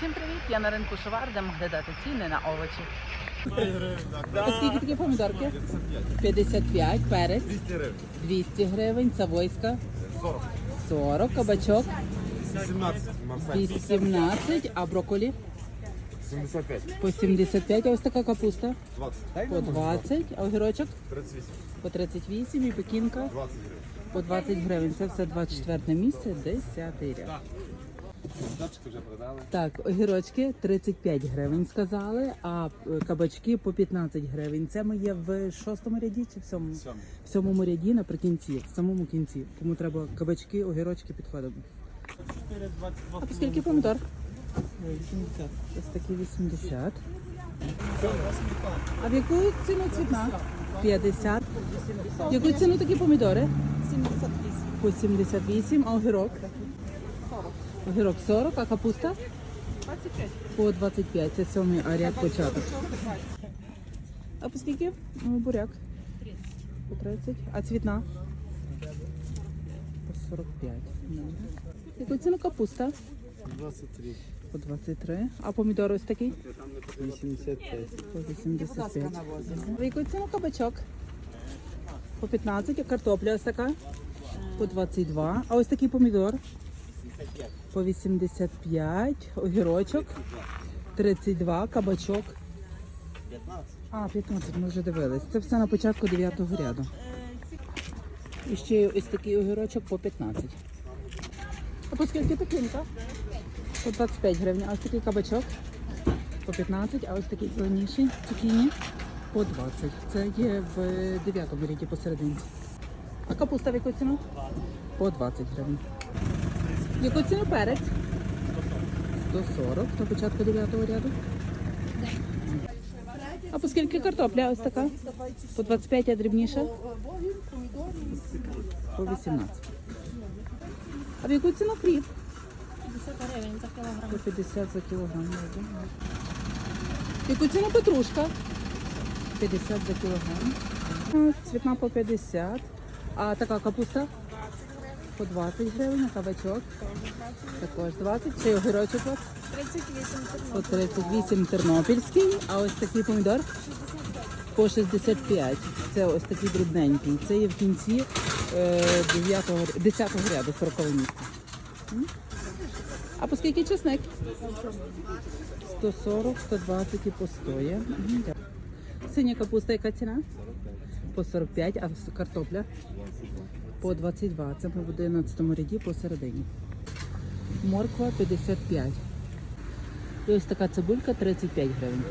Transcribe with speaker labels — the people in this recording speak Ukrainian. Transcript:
Speaker 1: Всім привіт! Я на ринку Шовар, де глядати ціни на овочі.
Speaker 2: А скільки такі помідорки? 55, перець
Speaker 3: 200 гривень.
Speaker 2: 200 гривень, савойська
Speaker 3: 40.
Speaker 2: 40, кабачок
Speaker 3: 17. Марсаль.
Speaker 2: 18, а брокколі
Speaker 3: 75.
Speaker 2: по 75, а ось така капуста
Speaker 3: 20.
Speaker 2: по 20, а огірочок
Speaker 3: 38.
Speaker 2: по 38 і пекінка
Speaker 3: 20 гривень.
Speaker 2: по 20 гривень. Це все 24 місце, 10 ряд.
Speaker 3: Датчики вже продали.
Speaker 2: Так, огірочки 35 гривень сказали, а е, кабачки по 15 гривень. Це ми є в шостому ряді чи в сьомому?
Speaker 3: Сьомий.
Speaker 2: В сьомому ряді наприкінці, в самому кінці. Тому треба кабачки, огірочки підходимо. А по скільки помідор? 80. Ось такі 80. А в яку ціну цвітна? 50. В яку ціну такі помідори? 78. По 78, а огірок? 40. Огірок 40, а капуста? 25. По 25. Це сьомий а ряд початок. А по скільки? Ну, буряк. 30. По 30. А цвітна? По 45. Яку ціну капуста?
Speaker 3: 23.
Speaker 2: По 23. А помідор ось такий?
Speaker 3: 85.
Speaker 2: По 85. В яку ціну кабачок? По 15. А картопля ось така? По 22. А ось такий помідор? По 85. Огірочок? 32. Кабачок?
Speaker 3: 15.
Speaker 2: А, 15, ми вже дивились. Це все на початку 9-го ряду. І ще є ось такий огірочок по 15. А по скільки пекінка? По 25 гривень. А ось такий кабачок по 15, а ось такий зеленіший цукіні по 20. Це є в 9 ряді посерединці. А капуста в яку ціну? По 20 гривень. Яку ціну перець? 140 на початку 9 ряду. А по скільки картопля ось така? По 25, а дрібніша? По 18. А в яку ціну хліб?
Speaker 4: 50 гривень за кілограм.
Speaker 2: По 50 за кілограм. яку ціну петрушка? 50 за кілограм. Цвітна по 50. А така капуста? По 20 гривень, кабачок? Також 20. Чи огірочок у вас?
Speaker 4: 38
Speaker 2: По 38 тернопільський, а ось такий помідор по 65. Це ось такий дрібненький. Це є в кінці е, 9, 10 ряду 40 місце. М? А по скільки чесник? 140, 120 і по 100 є. Мгм. Синя капуста, яка ціна? По 45, а картопля? По 22. Це ми в 11 ряді посередині. Морква 55. І ось така цибулька 35 гривень.